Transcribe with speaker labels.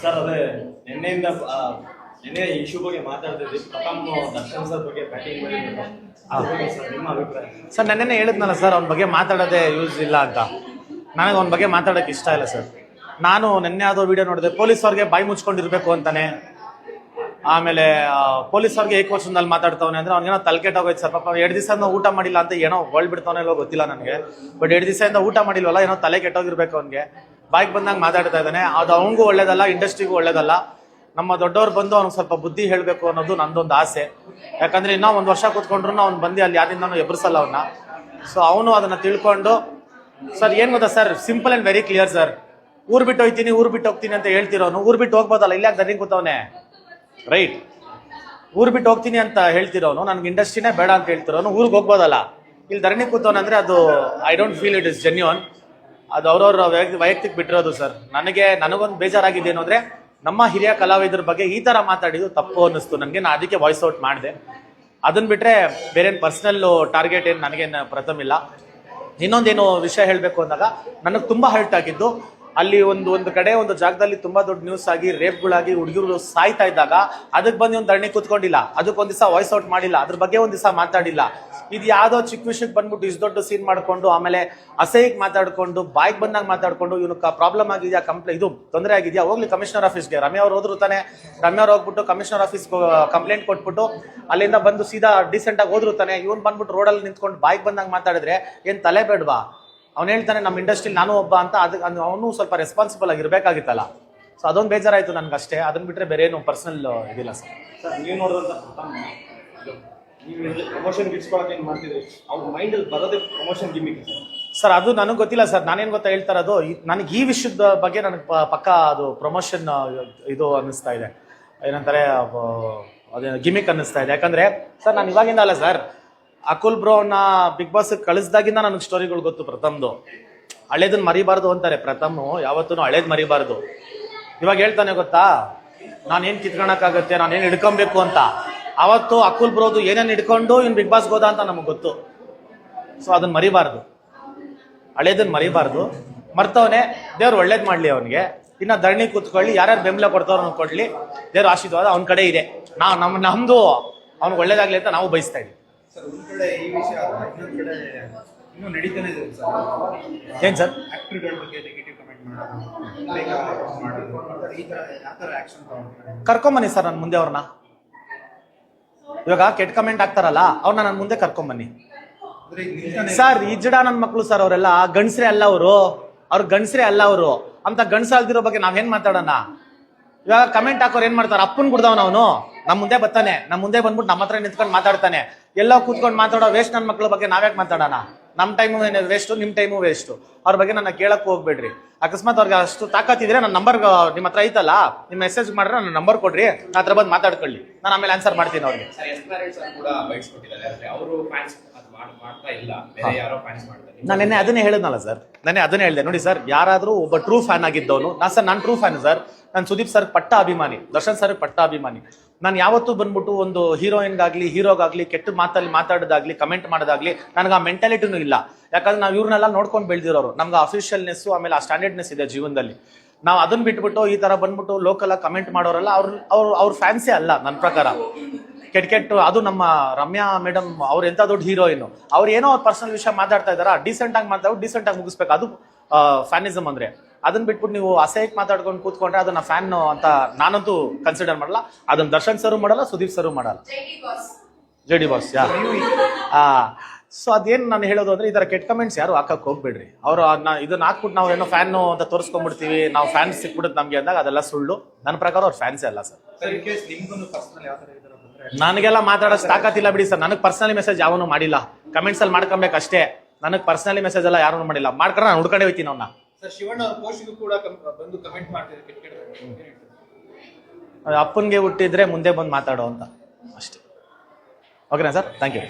Speaker 1: Sir, ಅದೇ ನಿನ್ನೆಯಿಂದ ನಿನ್ನೆ ಇಶ್ಯೂ ಬಗ್ಗೆ ಮಾತಾಡ್ತಿದ್ವಿ ಪ್ರಥಮ್ ದರ್ಶನ್ ಸರ್ ಬಗ್ಗೆ ಬ್ಯಾಟಿಂಗ್ ಮಾಡಿದ್ರು ಸರ್, ನಿಮ್ಮ ಅಭಿಪ್ರಾಯ?
Speaker 2: ಸರ್ ನೆನ್ನೆ ಹೇಳಿದ್ನಲ್ಲ ಸರ್, ಅವ್ನ ಬಗ್ಗೆ ಮಾತಾಡೋದೇ ಯೂಸ್ ಇಲ್ಲ ಅಂತ. ನನಗೆ ಅವ್ನ ಬಗ್ಗೆ ಮಾತಾಡೋಕೆ ಇಷ್ಟ ಇಲ್ಲ ಸರ್. ನಾನು ನಿನ್ನೆ ಯಾವುದೋ ವಿಡಿಯೋ ನೋಡಿದೆ ಪೊಲೀಸ್ ಅವ್ರಿಗೆ ಬಾಯಿ ಮುಚ್ಕೊಂಡಿರ್ಬೇಕು ಅಂತಾನೆ. ಆಮೇಲೆ ಪೊಲೀಸ್ ಅವ್ರಿಗೆ ಏಕವಚನದಲ್ಲಿ ಮಾತಾಡ್ತಾವನೆ ಅಂದ್ರೆ ಅವ್ನಿಗೇನೋ ತಲೆಕೆಟ್ಟೋಗೈತೆ ಸರ್. ಪಾಪ ಎರಡು ದಿವಸ ಊಟ ಮಾಡಿಲ್ಲ ಅಂತ ಏನೋ ಹೊಳ್ಬಿಡ್ತಾವನೆ ಗೊತ್ತಿಲ್ಲ ನನಗೆ. ಬಟ್ ಎರಡು ದಿವಸದಿಂದ ಊಟ ಮಾಡಿಲ್ವಲ್ಲ, ಏನೋ ತಲೆ ಕೆಟ್ಟೋಗಿರ್ಬೇಕು ಅವ್ನಿಗೆ. ಬಾಯ್ಗೆ ಬಂದಂಗೆ ಮಾತಾಡ್ತಾ ಇದ್ದಾನೆ. ಅದು ಅವನಿಗೂ ಒಳ್ಳೇದಲ್ಲ, ಇಂಡಸ್ಟ್ರಿಗೂ ಒಳ್ಳೇದಲ್ಲ. ನಮ್ಮ ದೊಡ್ಡವ್ರು ಬಂದು ಅವ್ನಿಗೆ ಸ್ವಲ್ಪ ಬುದ್ಧಿ ಹೇಳಬೇಕು ಅನ್ನೋದು ನಂದೊಂದು ಆಸೆ. ಯಾಕಂದರೆ ಇನ್ನೂ ಒಂದು ವರ್ಷ ಕೂತ್ಕೊಂಡ್ರು ಅವ್ನು ಬಂದು ಅಲ್ಲಿ ಯಾರಿಂದನೂ ಎಬ್ರಿಸಲ್ಲ ಅವನ್ನ ಸೊ ಅವನು ಅದನ್ನು ತಿಳ್ಕೊಂಡು, ಸರ್, ಏನು ಗೊತ್ತಾ sir? Simple and very clear sir. ಊರು ಬಿಟ್ಟು ಹೋಗ್ತೀನಿ ಊರು ಬಿಟ್ಟು ಹೋಗ್ತೀನಿ ಅಂತ ಹೇಳ್ತಿರೋನು. ಊರು ಬಿಟ್ಟು ಹೋಗ್ಬೋದಲ್ಲ, ಇಲ್ಲ ದರ್ನಿಂಗ್ ಕೂತವನೆ. ರೈಟ್. ಊರು ಬಿಟ್ಟು ಹೋಗ್ತೀನಿ ಅಂತ ಹೇಳ್ತಿರೋನು. ನನಗೆ ಇಂಡಸ್ಟ್ರಿನೇ ಬೇಡ ಅಂತ ಹೇಳ್ತಿರೋನು. ಊರಿಗೆ ಹೋಗ್ಬೋದಲ್ಲ. ಇಲ್ಲಿ ಧರಣಿ ಕೂತವನು ಅಂದ್ರೆ ಅದು I don't feel it is genuine ಅದು ಅವ್ರವ್ರ ವೈಯಕ್ತಿಕ ಬಿಟ್ಟಿರೋದು ಸರ್. ನನಗೆ ನನಗೊಂದು ಬೇಜಾರಾಗಿದೆ ಅಂದ್ರೆ ನಮ್ಮ ಹಿರಿಯ ಕಲಾವಿದರ ಬಗ್ಗೆ ಈ ತರ ಮಾತಾಡಿದ್ದು ತಪ್ಪು ಅನ್ನಿಸ್ತು. ನನಗೆ ನಾನು ಅದಕ್ಕೆ ವಾಯ್ಸ್ ಔಟ್ ಮಾಡಿದೆ. ಅದನ್ನ ಬಿಟ್ರೆ ಬೇರೇನು ಪರ್ಸನಲ್ ಟಾರ್ಗೆಟ್ ಏನು ನನಗೇನು ಪ್ರಥಮ ಇಲ್ಲ. ಇನ್ನೊಂದೇನು ವಿಷಯ ಹೇಳಬೇಕು ಅಂದಾಗ, ನನಗೆ ತುಂಬ ಹರ್ಟ್ ಆಗಿದ್ದು ಅಲ್ಲಿ ಒಂದು ಒಂದು ಕಡೆ ಒಂದು ಜಾಗದಲ್ಲಿ ತುಂಬಾ ದೊಡ್ಡ ನ್ಯೂಸ್ ಆಗಿ ರೇಪ್ಗಳಾಗಿ ಹುಡುಗರು ಸಾಯ್ತಾ ಇದ್ದಾಗ ಅದಕ್ಕೆ ಬಂದು ಒಂದು ಧರಣಿ ಕೂತ್ಕೊಂಡಿಲ್ಲ. ಅದಕ್ಕೆ ಒಂದ್ ದಿವಸ ವಾಯ್ಸ್ ಔಟ್ ಮಾಡಿಲ್ಲ. ಅದ್ರ ಬಗ್ಗೆ ಒಂದ್ ದಿವಸ ಮಾತಾಡಿಲ್ಲ. ಇದು ಯಾವ್ದೋ ಚಿಕ್ಕ ವಿಷಯಕ್ಕೆ ಬಂದ್ಬಿಟ್ಟು ಇಷ್ಟು ದೊಡ್ಡ ಸೀನ್ ಮಾಡ್ಕೊಂಡು, ಆಮೇಲೆ ಅಸಹ್ಯಕ್ಕೆ ಮಾತಾಡ್ಕೊಂಡು, ಬಾಯ್ಗೆ ಬಂದಾಗ ಮಾತಾಡ್ಕೊಂಡು ಇವನು ಪ್ರಾಬ್ಲಮ್ ಆಗಿದೆಯಾ ಕಂಪ್ಲೇ ಇದು ತೊಂದರೆ ಆಗಿದೆಯಾ, ಹೋಗ್ಲಿ ಕಮಿಷನರ್ ಆಫೀಸ್ಗೆ ರಮ್ಯ ಅವ್ರು ಹೋದ್ರು ತಾನೆ. ರಮ್ಯ ಅವ್ರು ಹೋಗ್ಬಿಟ್ಟು ಕಮಿಷನರ್ ಆಫೀಸ್ ಕಂಪ್ಲೇಂಟ್ ಕೊಟ್ಬಿಟ್ಟು ಅಲ್ಲಿಂದ ಬಂದು ಸೀದಾ ಡೀಸೆಂಟ್ ಆಗಿ ಹೋದ್ರು ತಾನೆ. ಇವನ್ ಬಂದ್ಬಿಟ್ಟು ರೋಡಲ್ಲಿ ನಿಂತ್ಕೊಂಡು ಬಾಯ್ಗೆ ಬಂದಾಗ ಮಾತಾಡಿದ್ರೆ ಏನ್ ತಲೆ ಬೇಡ್ವಾ? ಅವ್ನು ಹೇಳ್ತಾನೆ ನಮ್ಮ ಇಂಡಸ್ಟ್ರಿ ನಾನು ಒಬ್ಬ ಅಂತ ಅದಕ್ಕೆ ಅವನು ಸ್ವಲ್ಪ ರೆಸ್ಪಾನ್ಸಿಬಲ್ ಆಗಿರ್ಬೇಕಾಗಿತ್ತಲ್ಲ. ಸೊ ಅದೊಂದು ಬೇಜಾರಾಯಿತು ನನಗೆ ಅಷ್ಟೇ ಅದನ್ನ ಬಿಟ್ಟರೆ ಬೇರೆ ಏನು ಪರ್ಸನಲ್ ಇದಿಲ್ಲ ಸರ್.
Speaker 1: ಸರ್ ನೀವು ಪ್ರಮೋಷನ್ ಗಿಟ್ಸ್ಕೊಳಕ್ಕೆ ಏನು ಮಾಡ್ತಿದ್ರಿ? ಅವ್ರ ಮೈಂಡಲ್ಲಿ ಬರೋದೇ ಪ್ರಮೋಷನ್ ಗಿಮಿಕ್ ಸರ್.
Speaker 2: ಅದು ನನಗೆ ಗೊತ್ತಿಲ್ಲ ಸರ್. ನಾನೇನು ಗೊತ್ತಾ ಹೇಳ್ತಾ ಅದು ನನಗೆ ಈ ವಿಷಯದ ಬಗ್ಗೆ ನನಗೆ ಪಕ್ಕ ಅದು ಪ್ರಮೋಷನ್ ಇದು ಅನ್ನಿಸ್ತಾ ಇದೆ. ಏನಂತಾರೆ ಅದೇನೋ ಅದೇ ಗಿಮಿಕ್ ಅನ್ನಿಸ್ತಾ ಇದೆ. ಯಾಕಂದ್ರೆ ಸರ್ ನಾನು ಇವಾಗಿಂದ ಅಲ್ಲ ಸರ್ ಅಕುಲ್ ಬ್ರೋನ ಬಿಗ್ ಬಾಸ್ ಕಳಿಸ್ದಾಗಿಂದ ನನಗೆ ಸ್ಟೋರಿಗಳು ಗೊತ್ತು ಪ್ರಥಮ್ದು. ಹಳೇದನ್ನ ಮರಿಬಾರ್ದು ಅಂತಾರೆ ಪ್ರಥಮ್ ಯಾವತ್ತೂ ಹಳೇದ್ ಮರಿಬಾರ್ದು. ಇವಾಗ ಹೇಳ್ತಾನೆ ಗೊತ್ತಾ? ನಾನೇನ್ ನಾನು ನಾನೇನ್ ಹಿಡ್ಕೊಬೇಕು ಅಂತ. ಅವತ್ತು ಅಕುಲ್ ಬ್ರೋದು ಏನೇನು ಹಿಡ್ಕೊಂಡು ಇವ್ನು ಬಿಗ್ ಬಾಸ್ಗೆ ಹೋದ ಅಂತ ನಮಗೆ ಗೊತ್ತು. ಸೊ ಅದನ್ನ ಮರಿಬಾರ್ದು. ಹಳೇದನ್ನ ಮರಿಬಾರ್ದು. ಮರ್ತವನೆ, ದೇವ್ರು ಒಳ್ಳೇದ್ ಮಾಡ್ಲಿ ಅವನಿಗೆ. ಇನ್ನ ಧರಣಿ ಕೂತ್ಕೊಳ್ಳಿ, ಯಾರ್ಯಾರು ಬೆಂಬಲ ಕೊಡ್ತಾರೋ ಕೊಡ್ಲಿ ದೇವ್ರ ಆಶೀರ್ವಾದ ಅವನ ಕಡೆ ಇದೆ. ನಾವು ನಮ್ಮ ನಮ್ದು ಅವ್ನಿಗೆ ಒಳ್ಳೇದಾಗ್ಲಿ ಅಂತ ನಾವು ಬಯಸ್ತಾ ಇದೀವಿ.
Speaker 3: ಸರ್ ಒಂದ್ ಕಡೆ ಈ ವಿಷಯ ಆದ್ರೆ ಇನ್ನೊಂದ್ ಕಡೆ ಇನ್ನೂ ನಡೀತಾನೆ ಇದೆ ಸರ್.
Speaker 2: ಏನ್ ಸರ್?
Speaker 3: ಆಕ್ಟರ್ಗಳ ಬಗ್ಗೆ ನೆಗೆಟಿವ್ ಕಮೆಂಟ್ ಮಾಡೋದು ಬೇಗ ಮಾಡೋದು ಈ ಥರ- ಈ ತರ ಯಾವ ತರ ಆಕ್ಷನ್ ತಗೊಂಡ್ರೆ?
Speaker 2: ಕರ್ಕೊಂಬನ್ನಿ ಸರ್ ನನ್ನ ಮುಂದೆ ಅವ್ರನ್ನ. ಇವಾಗ ಕೆಟ್ಟ ಕಮೆಂಟ್ ಆಗ್ತಾರಲ್ಲ ಅವ್ರನ್ನ ನಾನು ಮುಂದೆ ಕರ್ಕೊಂಬನ್ನಿ. ಸರ್ ಈ ಜಡ ನನ್ನ ಮಕ್ಕಳು ಸರ್ ಅವರೆಲ್ಲ ಗಂಡಸ್ರೇ ಅಲ್ಲ ಅವರು. ಅವ್ರ ಗಣಸ್ರೆ ಅಲ್ಲ ಅವರು. ಅಂತ ಗಂಡಸಾಲ್ದಿರೋ ಬಗ್ಗೆ ನಾವೇನ್ ಮಾತಾಡೋಣ? ಇವಾಗ ಕಮೆಂಟ್ ಹಾಕೋರು ಏನ್ ಮಾಡ್ತಾರೆ? ಅಪ್ಪನ್ ಕುಡ್ದವನ ಅವನು. ನಮ್ಮ ಮುಂದೆ ಬರ್ತಾನೆ. ನಮ್ಮ ಮುಂದೆ ಬಂದ್ಬಿಟ್ಟು ನಮ್ಮ ಹತ್ರ ನಿಂತ್ಕೊಂಡು ಮಾತಾಡ್ತಾನೆ. ಎಲ್ಲ ಕೂತ್ಕೊಂಡು ಮಾತಾಡೋ ವೇಸ್ಟ್ ನನ್ನ ಮಕ್ಳ ಬಗ್ಗೆ ನಾವ್ಯಾಕೆ ಮಾತಾಡೋಣ? ನಮ್ಮ ಟೈಮು ವೇಸ್ಟು ನಿಮ್ಮ ಟೈಮು ವೇಸ್ಟು ಅವ್ರ ಬಗ್ಗೆ ನನ್ನ ಕೇಳಕ್ಕೆ ಹೋಗ್ಬೇಡ್ರಿ. ಅಕಸ್ಮಾತ್ ಅವ್ರಿಗೆ ಅಷ್ಟು ತಾಕತ್ತಿದ್ರೆ ನನ್ನ ನಂಬರ್ ನಿಮ್ಮ ಹತ್ರ ಐತಲ್ಲ? ನಿಮ್ಮ ಮೆಸೇಜ್ ಮಾಡ್ರೆ ನನ್ನ ನಂಬರ್ ಕೊಡ್ರಿ. ನಾ ಹತ್ರ ಬಂದು ಮಾತಾಡ್ಕೊಳ್ಳಿ. ನಾನು ಆಮೇಲೆ ಆನ್ಸರ್ ಮಾಡ್ತೀನಿ ಅವ್ರಿಗೆ.
Speaker 4: ಮಾಡ್ತಾ ಇಲ್ಲ. ಬೇರೆ ಯಾರೋ ಫ್ಯಾನ್ಸ್ ಮಾಡ್ತಾರೆ.
Speaker 2: ನಾನು ನೆನ್ನೆ ಅದನ್ನೇ ಹೇಳಿದ್ನಲ್ಲ ಸರ್ ನೆನ್ನೆ ಅದನ್ನೇ ಹೇಳಿದೆ. ನೋಡಿ ಸರ್ ಯಾರಾದರೂ ಒಬ್ಬ ಟ್ರೂ ಫ್ಯಾನ್ ಆಗಿದ್ದವನು ನಾ ಸರ್ ನಾನು ಟ್ರೂ ಫ್ಯಾನ್ ಸರ್ ನಾನು ಸುದೀಪ್ ಸರ್ ಪಟ್ಟ ಅಭಿಮಾನಿ ದರ್ಶನ್ ಸರ್ ಪಟ್ಟ ಅಭಿಮಾನಿ. ನಾನು ಯಾವತ್ತೂ ಬಂದ್ಬಿಟ್ಟು ಒಂದು ಹೀರೋಯಿನ್ಗಾಗಲಿ ಹೀರೋಗಾಗಲಿ ಕೆಟ್ಟ ಮಾತಲ್ಲಿ ಮಾತಾಡೋದಾಗ್ಲಿ ಕಮೆಂಟ್ ಮಾಡೋದಾಗ್ಲಿ ನನಗೆ ಆ ಮೆಂಟಾಲಿಟಿನೂ ಇಲ್ಲ. ಯಾಕಂದ್ರೆ ನಾವು ಇವ್ರನ್ನೆಲ್ಲ ನೋಡ್ಕೊಂಡು ಬೆಳೆದಿರೋರು. ನಮ್ಗೆ ಅಫಿಷಿಯಲ್ನೆಸ್ಸು ಆಮೇಲೆ ಆ ಸ್ಟ್ಯಾಂಡರ್ಡ್ನೆಸ್ ಇದೆ ಜೀವನದಲ್ಲಿ. ನಾವು ಅದನ್ನ ಬಿಟ್ಬಿಟ್ಟು ಈ ಥರ ಬಂದ್ಬಿಟ್ಟು ಲೋಕಲ್ ಆಗಿ ಕಮೆಂಟ್ ಮಾಡೋರಲ್ಲ ಅವ್ರು ಅವ್ರು ಅವ್ರ ಫ್ಯಾನ್ಸೇ ಅಲ್ಲ ನನ್ನ ಪ್ರಕಾರ. ಕೆಟ್ಟ ಕೆಟ್ಟ ಅದು ನಮ್ಮ ರಮ್ಯಾ ಮೇಡಮ್ ಅವ್ರು ಎಂತ ದೊಡ್ಡ ಹೀರೋಯಿನ್ ಅವ್ರು ಏನೋ ಪರ್ಸನಲ್ ವಿಷಯ ಮಾತಾಡ್ತಾ ಇದಾರ ಡಿಸೆಂಟ್ ಆಗಿ ಮಾತಾಡೋ ಡಿಸೆಂಟ್ ಆಗಿ ಮುಗಿಸ್ಬೇಕು. ಅದು ಫ್ಯಾನಿಸಮ್ ಅಂದ್ರೆ. ಅದನ್ನ ಬಿಟ್ಬಿಟ್ಟು ನೀವು ಅಸಹ್ಯಕ್ಕೆ ಮಾತಾಡ್ಕೊಂಡು ಕೂತ್ಕೊಂಡ್ರೆ ಅದನ್ನ ಫ್ಯಾನ್ ಅಂತ ನಾನಂತೂ ಕನ್ಸಿಡರ್ ಮಾಡಲ್ಲ. ಅದನ್ನ ದರ್ಶನ್ ಸರ್ ಮಾಡಲ್ಲ, ಸುದೀಪ್ ಸರ್ ಮಾಡಲ್ಲ. J D boss, yeah. So ಅದೇನ್ ನಾನು ಹೇಳೋದು ಅಂದ್ರೆ ಇದರ ಕೆಟ್ಟ ಕಮೆಂಟ್ಸ್ ಯಾರು ಹಾಕಕ್ ಹೋಗ್ಬೇಡ್ರಿ. ಅವ್ರು ಇದನ್ನ ಹಾಕ್ಬಿಟ್ಟು ನಾವು ಏನೋ ಫ್ಯಾನ್ ಅಂತ ತೋರಿಸ್ಕೊಂಡ್ಬಿಡ್ತೀವಿ, ನಾವು ಫ್ಯಾನ್ಸ್ ಸಿಕ್ಬಿಡುತ್ತೆ ನಮ್ಗೆ ಅಂದಾಗ ಅದೆಲ್ಲ ಸುಳ್ಳು. ನನ್ನ ಪ್ರಕಾರ ಅವ್ರ ಫ್ಯಾನ್ಸೇ ಅಲ್ಲ ಸರ್.
Speaker 3: ಮಾತಾಡೋ
Speaker 2: ನನಗೆಲ್ಲ ಮಾತಾಡೋಷ್ಟು ತಾಕತ್ತಿಲ್ಲ ಬಿಡಿ ಸರ್. ನನಗೆ ಪರ್ಸನಲಿ ಮೆಸೇಜ್ ಯಾವನು ಮಾಡಿಲ್ಲ. ಕಮೆಂಟ್ಸ್ ಅಲ್ಲಿ ಮಾಡ್ಕೊಬೇಕಷ್ಟೇ. ನನಗೆ ಪರ್ಸನಲಿ ಮೆಸೇಜ್ ಎಲ್ಲ ಯಾರು ಮಾಡಿಲ್ಲ. ಮಾಡ್ಕೊಂಡ್ರೆ ನಾನು ಹುಡ್ಕೊಂಡೇ ಹೋಯ್ತೀನಿ ಅವ್ನ.
Speaker 3: ಸರ್ ಶಿವಣ್ಣ ಅವ್ರ ಪೋಸ್ಟ್ಗೂ ಕೂಡ ಬಂದು ಕಮೆಂಟ್ ಮಾಡ್ತಿದ್ದಾರೆ. ಕೆಟ್ಟ ಕೆಟ್ಟ ಏನ್
Speaker 2: ಅಪ್ಪನಿಗೆ ಹುಟ್ಟಿದ್ರೆ ಮುಂದೆ ಬಂದು ಮಾತಾಡೋ ಅಂತ. ಅಷ್ಟೇ. ಓಕೆನಾ ಸರ್? Thank you